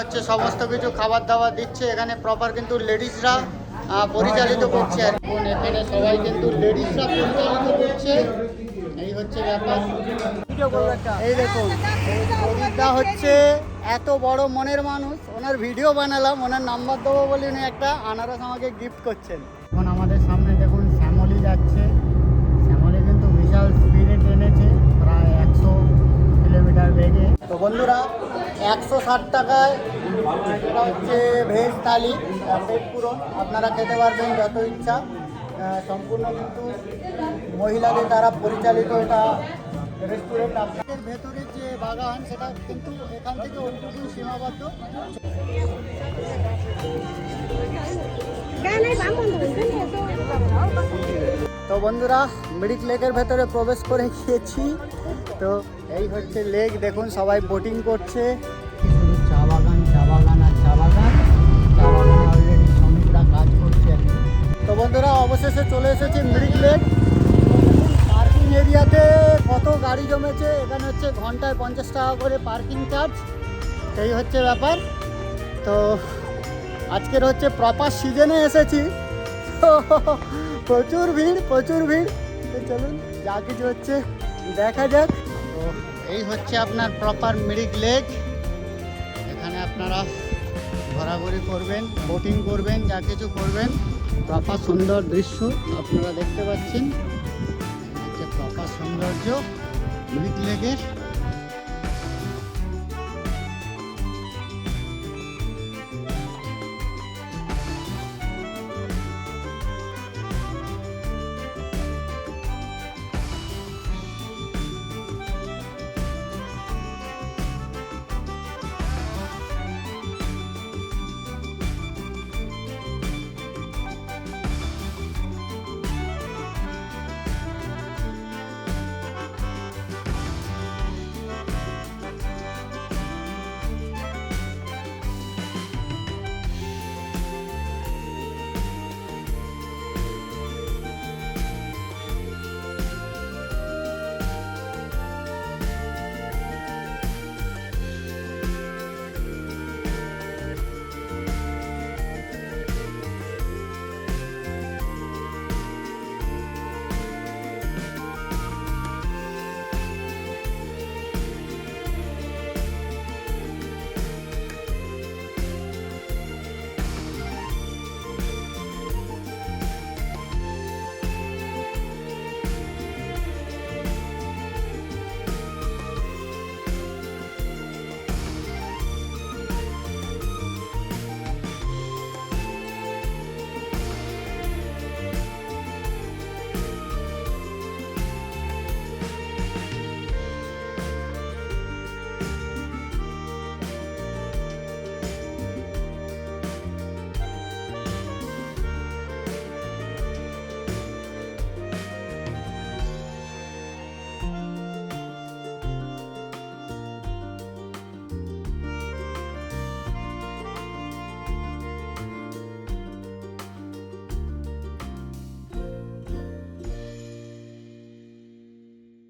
হচ্ছে সমস্ত কিছু খাবার দাবার দিচ্ছে, এখানে প্রপার কিন্তু লেডিসরা পরিচালিত করছে আর এখানে সবাই কিন্তু লেডিসরা পরিচালিত করছে। এই হচ্ছে ব্যাপার। এই দেখুন এই হচ্ছে এত বড় মনের মানুষ। ওনার ভিডিও বানালাম, ওনার নাম্বার দেবো বলে উনি একটা আনারস আমাকে গিফট করছেন। একশো ষাট টাকায় এটা হচ্ছে ভেজ থালি পেট পূরণ আপনারা খেতে পারবেন যত ইচ্ছা। সম্পূর্ণ কিন্তু মহিলাদের দ্বারা পরিচালিত এটা রেস্টুরেন্ট আপনাদের ভেতরে যে বাগান, সেটা কিন্তু এখান থেকে সীমাবদ্ধ। তো বন্ধুরা, মিরিক লেকের ভেতরে প্রবেশ করে গিয়েছি। তো এই হচ্ছে লেক দেখুন সবাই বোটিং করছে। চা বাগান চা বাগান আর চা বাগান। চা বাগানে অলরেডি শ্রমিকরা কাজ করছে। তো বন্ধুরা অবশেষে চলে এসেছি মিরিক লেক। পার্কিং এরিয়াতে কত গাড়ি জমেছে এখানে হচ্ছে ঘন্টায় পঞ্চাশ টাকা করে পার্কিং চার্জ এই হচ্ছে ব্যাপার। তো আজকের হচ্ছে প্রপার সিজনে এসেছি। তো প্রচুর ভিড় প্রচুর ভিড়। তো চলুন যা কিছু হচ্ছে দেখা যাক। তো এই হচ্ছে আপনার প্রপার মিরিক লেক এখানে আপনারা ঘোরাঘুরি করবেন বোটিং করবেন, যা কিছু করবেন। প্রপার সুন্দর দৃশ্য আপনারা দেখতে পাচ্ছেন। হচ্ছে প্রপার সৌন্দর্য মিরিক লেকের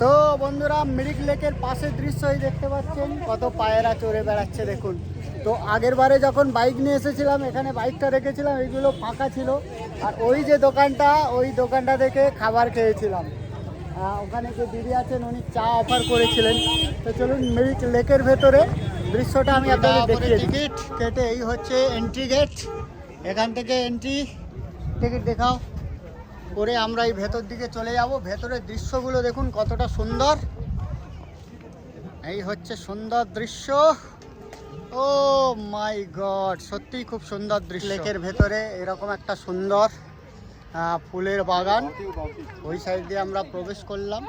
তো বন্ধুরা মিরিক লেকের পাশের দৃশ্যই দেখতে পাচ্ছেন কত পায়রা চড়ে বেড়াচ্ছে দেখুন। তো আগের বারে যখন বাইক নিয়ে এসেছিলাম এখানে বাইকটা রেখেছিলাম এইগুলো ফাঁকা ছিল। আর ওই যে দোকানটা ওই দোকানটা থেকে খাবার খেয়েছিলাম। ওখানে যে দিদি আছেন উনি চা অফার করেছিলেন। তো চলুন মিরিক লেকের ভেতরে দৃশ্যটা আমি আপনাদের দেখিয়ে টিকিট কেটে এই হচ্ছে এন্ট্রি গেট এখান থেকে এন্ট্রি টিকিট দেখাও। করে আমরা এই ভেতর দিকে চলে যাব। ভেতরের দৃশ্যগুলো দেখুন কতটা সুন্দর। এই হচ্ছে সুন্দর দৃশ্য। ও মাই গড, সত্যিই খুব সুন্দর দৃশ্য। লেকের ভেতরে এরকম একটা সুন্দর ফুলের বাগান। ওই সাইড দিয়ে আমরা প্রবেশ করলাম।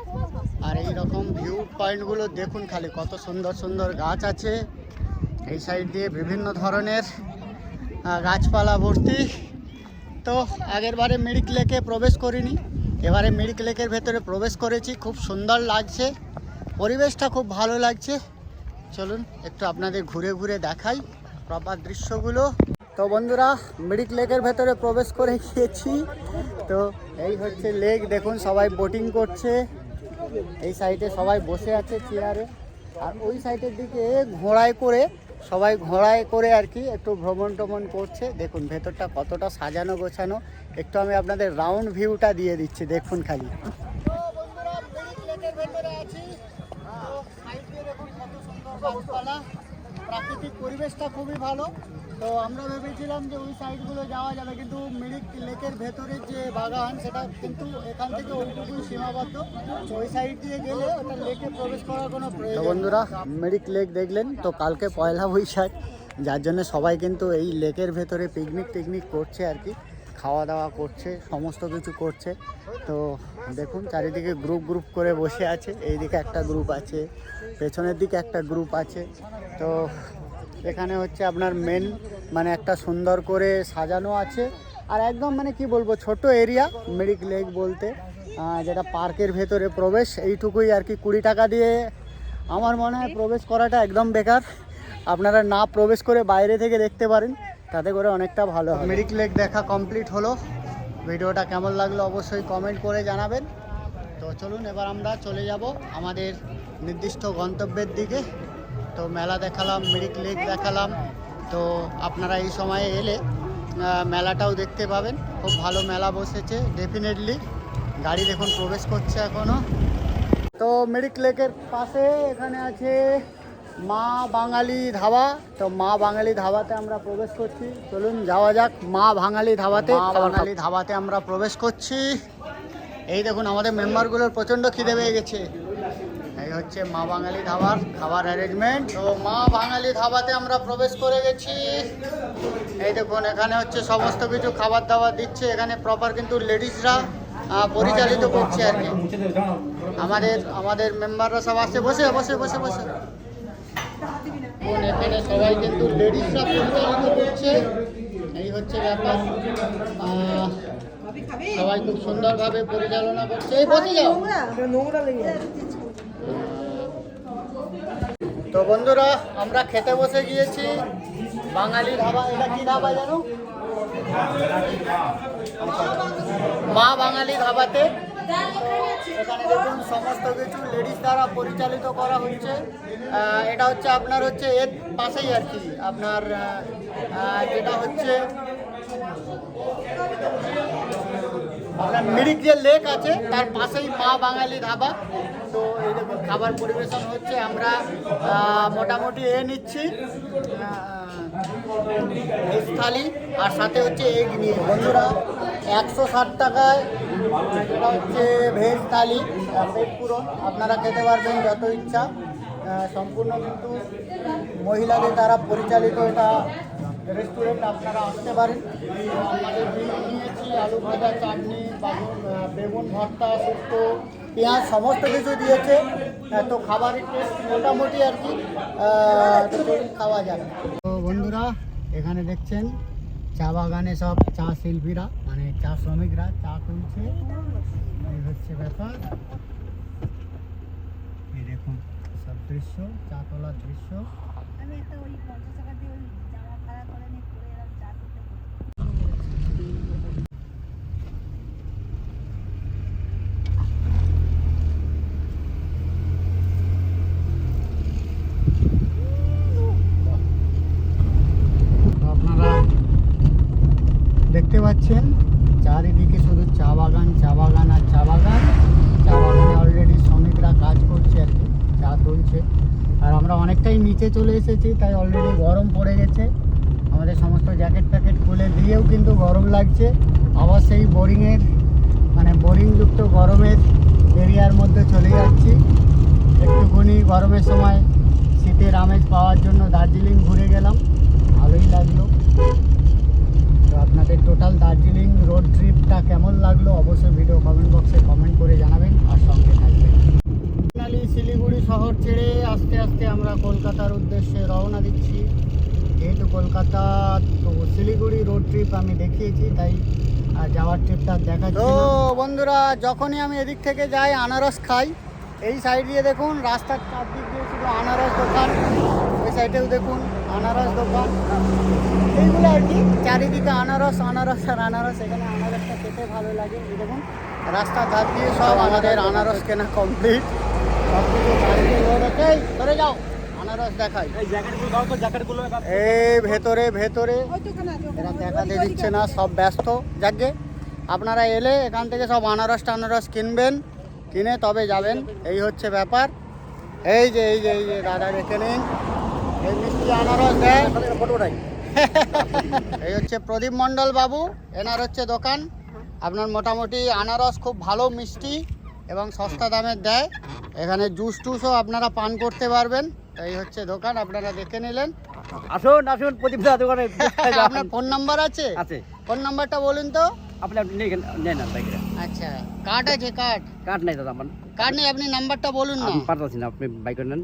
আর এই রকম ভিউ পয়েন্টগুলো দেখুন খালি, কত সুন্দর সুন্দর গাছ আছে। এই সাইড দিয়ে বিভিন্ন ধরনের গাছপালা ভর্তি। তো আগের বারে মিরিক লেকে প্রবেশ করিনি। এবারে মিরিক লেকের ভেতরে প্রবেশ করেছি। খুব সুন্দর লাগছে। পরিবেশটা খুব ভালো লাগছে। চলুন একটু আপনাদের ঘুরে ঘুরে দেখাই প্রপার দৃশ্যগুলো। তো বন্ধুরা, মিরিক লেকের ভেতরে প্রবেশ করে গিয়েছি। তো এই হচ্ছে লেক। দেখুন, সবাই বোটিং করছে। এই সাইডে সবাই বসে আছে চেয়ারে আর ওই সাইডের দিকে ঘোড়ায় করে সবাই ঘোড়ায় করে আর কি একটু ভ্রমণ টমন করছে। দেখুন, ভেতরটা কতটা সাজানো গোছানো। একটু আমি আপনাদের রাউন্ড ভিউটা দিয়ে দিচ্ছি, দেখুন খালি। প্রাকৃতিক পরিবেশটা খুবই ভালো। তো আমরা ভেবেছিলাম যে ওই সাইডগুলো যাওয়া যাবে কিন্তু মিরিক লেকের ভেতরের যে বাগান সেটা কিন্তু এখান থেকে ওইটুকুই সীমাবদ্ধ। ওই সাইড দিয়ে গেলে ওটা লেকে প্রবেশ করার কোনো প্রয়োজন বন্ধুরা মিরিক লেক দেখলেন? তো কালকে পয়লা বৈশাখ যার জন্য সবাই কিন্তু এই লেকের ভেতরে পিকনিক টিকনিক করছে আর কি। খাওয়া দাওয়া করছে সমস্ত কিছু করছে। তো দেখুন চারিদিকে গ্রুপ গ্রুপ করে বসে আছে। এইদিকে একটা গ্রুপ আছে পেছনের দিকে একটা গ্রুপ আছে। তো এখানে হচ্ছে আপনার মেন মানে একটা সুন্দর করে সাজানো আছে। আর একদম মানে কি বলব, ছোট এরিয়া মেরিক লেক বলতে যেটা পার্কের ভেতরে প্রবেশ, এইটুকুই আর কি কুড়ি টাকা দিয়ে আমার মনে হয় প্রবেশ করাটা একদম বেকার। আপনারা না প্রবেশ করে বাইরে থেকে দেখতে পারেন, তাতে করে অনেকটা ভালো মেরিক লেক দেখা কমপ্লিট হলো। ভিডিওটা কেমন লাগল অবশ্যই কমেন্ট করে জানাবেন। তো চলুন, এবার আমরা চলে যাব আমাদের নির্দিষ্ট গন্তব্যের দিকে। তো মেলা দেখালাম মেরিক লেক দেখালাম। তো আপনারা এই সময়ে এলে মেলাটাও দেখতে পাবেন। খুব ভালো মেলা বসেছে ডেফিনেটলি গাড়ি দেখুন প্রবেশ করছে এখনও তো মেরিক লেকের পাশে এখানে আছে মা বাঙালি ধাবা। তো মা বাঙালি ধাবাতে আমরা প্রবেশ করছি। চলুন যাওয়া যাক মা বাঙালি ধাবাতে। বাঙালি ধাবাতে আমরা প্রবেশ করছি। এই দেখুন আমাদের মেম্বারগুলোর প্রচণ্ড খিদে পেয়ে গেছে। এই হচ্ছে মা বাঙালি ধাবার খাবার অ্যারেঞ্জমেন্ট তো মা বাঙালি ধাবাতে আমরা প্রবেশ করে গেছি। এই দেখুন, এখানে হচ্ছে সমস্ত কিছু খাবার দাবার দিচ্ছে। এখানে প্রপার কিন্তু লেডিসরা পরিচালিত করছে আর কি। আমাদের আমাদের মেম্বাররা সব আসছে। বসে বসে বসে বসে। এখানে সবাই কিন্তু লেডিসরা পরিচালিত করছে। এই হচ্ছে ব্যাপার। সবাই খুব সুন্দরভাবে পরিচালনা করছে। এই বসে যাও। তো বন্ধুরা, আমরা খেতে বসে গিয়েছি। বাঙালি ধাবা এটা কি ধাবা জানো? মা বাঙালি ধাবাতে এখানে দেখুন, সমস্ত কিছু লেডিস দ্বারা পরিচালিত করা হচ্ছে। এটা হচ্ছে আপনার হচ্ছে এর পাশেই আর কি, আপনার যেটা হচ্ছে আপনার মিরিক যে লেক আছে, তার পাশেই মা বাঙালি ধাবা তো এই দেখুন খাবার পরিবেশন হচ্ছে, আমরা মোটামুটি এ নিচ্ছি থালি, আর সাথে হচ্ছে এগ নিয়ে। বন্ধুরা, একশো ষাট টাকায় এটা হচ্ছে ভেজ থালি পেট পূরণ আপনারা খেতে পারবেন যত ইচ্ছা সম্পূর্ণ কিন্তু মহিলাদের দ্বারা পরিচালিত এটা রেস্টুরেন্ট আপনারা আসতে পারেন। আমাদের বিল নিয়েছি, আলু ভাজা, চাটনি বেগুন, ভর্তা, শুক্তো পেঁয়াজ সমস্ত কিছু দিয়েছে আহ, তো খাবারের টেস্ট মোটামুটি আর কি খাওয়া যাবে। তো বন্ধুরা এখানে দেখছেন চা বাগানে সব চা শিল্পীরা মানে চা শ্রমিকরা চা তুলছে। এই হচ্ছে ব্যাপার। এই দেখুন সব দৃশ্য চা তোলার দৃশ্য। আমি একটা ওই পঞ্চাশ টাকা দিয়ে ওই জামা ভাড়া করে নিয়ে পরে এলাম চা করতে তো আপনারা দেখতে পাচ্ছেন চারিদিকে শুধু চা বাগান চা বাগান আর চা বাগান চা বাগানে অলরেডি শ্রমিকরা কাজ করছে আর কি চা তুলছে আর আমরা অনেকটাই নিচে চলে এসেছি, তাই অলরেডি গরম পড়ে গেছে। আমাদের সমস্ত জ্যাকেট প্যাকেট খুলে দিয়েও কিন্তু গরম লাগছে। আবার সেই বোরিংয়ের মানে বোরিংযুক্ত গরমের এরিয়ার মধ্যে চলে যাচ্ছি। একটুখানি গরমের সময় শীতের আমেজ পাওয়ার জন্য দার্জিলিং ঘুরে গেলাম। ভালোই লাগল। তো আপনাদের টোটাল দার্জিলিং রোড ট্রিপটা কেমন লাগল? অবশ্যই ভিডিও কমেন্ট বক্সে কমেন্ট করে জানাবেন। আর সঙ্গে থাকবেন ফাইনালি শিলিগুড়ি শহর ছেড়ে আস্তে আস্তে আমরা কলকাতার উদ্দেশ্যে রওনা দিচ্ছি। যেহেতু কলকাতা, তো শিলিগুড়ি রোড ট্রিপ আমি দেখিয়েছি, তাই আর যাওয়ার ট্রিপটা দেখা তো বন্ধুরা, যখনই আমি এদিক থেকে যাই, আনারস খাই। এই সাইড দিয়ে দেখুন, রাস্তার চারদিক দিয়ে শুধু আনারস দোকান। ওই সাইডেও দেখুন, আনারস দোকান। এইগুলো আর কি, চারিদিকে আনারস আনারস আর আনারস। এখানে আনারসটা খেতে ভালো লাগে। এই দেখুন, রাস্তার ধার দিয়ে সব আমাদের আনারস কেনা কমপ্লিট সব কিছু আছে। যাও। আনারস দেখাই। এই ভেতরে ভেতরে। এরা দেখাতে দিচ্ছে না সব ব্যস্ত। যাকে আপনারা এলে এখান থেকে সব আনারস টানারস কিনবেন কিনে তবে যাবেন। এই হচ্ছে ব্যাপার। এই যে এই যে এই যে দাদা দেখে নিন। এই মিষ্টি আনারস দেয়। এই হচ্ছে প্রদীপ মণ্ডল বাবু। এনার হচ্ছে দোকান। আপনার মোটামুটি আনারস খুব ভালো মিষ্টি। এবং সস্তা দামের দেয়। এখানে জুস টুসও আপনারা পান করতে পারবেন। এই হচ্ছে দোকান আপনারা দেখে নিলেন। আসুন আসুন প্রদীপ দা দোকানে আপনার ফোন নাম্বার আছে? আছে। ফোন নাম্বারটা বলুন তো। আপনি আপনি নেন আচ্ছা কার্ড আছে কার্ড? কার্ড নাই দাদা আমার। কার্ড নেই আপনি নাম্বারটা বলুন না। পাঠাচ্ছি না আপনি বাইক নেন।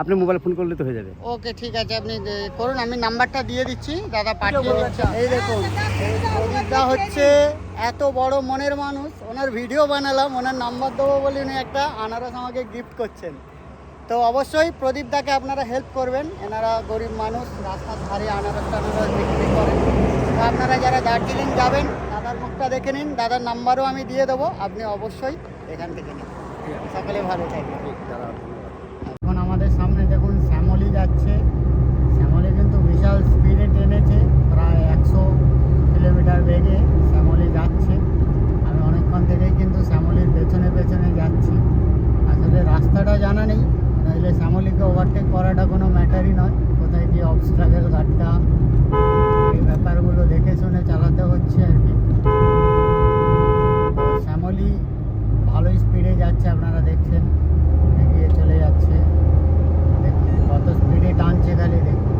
আপনি মোবাইল ফোন করলে তো হয়ে যাবে। ওকে ঠিক আছে আপনি করুন আমি নাম্বারটা দিয়ে দিচ্ছি দাদা পাঠিয়ে দিচ্ছে। এই দেখুন প্রদীপদা হচ্ছে এত বড় মনের মানুষ ওনার ভিডিও বানালাম ওনার নাম্বার দেবো বলে উনি একটা আনারস আমাকে গিফট করছেন। তো অবশ্যই প্রদীপদাকে আপনারা হেল্প করবেন এনারা গরিব মানুষ রাস্তার ধারে আনারস টানারস বিক্রি করেন। তো আপনারা যারা দার্জিলিং যাবেন দাদার মুখটা দেখে নিন দাদার নাম্বারও আমি দিয়ে দেবো আপনি অবশ্যই এখান থেকে নিন। সকালে ভালো থাকবেন এখন আমাদের সামনে দেখুন শ্যামলি যাচ্ছে। শ্যামলি কিন্তু বিশাল স্পিডে টেনেছে, প্রায় একশো কিলোমিটার বেগে শ্যামলি যাচ্ছে। আমি অনেকক্ষণ থেকেই কিন্তু শ্যামলির পেছনে পেছনে যাচ্ছি। আসলে রাস্তাটা জানা নেই নইলে শ্যামলিকে ওভারটেক করাটা কোনো ম্যাটারই নয়। কোথায় গিয়ে অবস্ট্রাগেল ঘাটটা, এই ব্যাপারগুলো দেখে শুনে চালাতে হচ্ছে আর কি। শ্যামলি ভালোই স্পিডে যাচ্ছে, আপনারা দেখছেন। এগিয়ে চলে যাচ্ছে। কত স্পিডে টানছে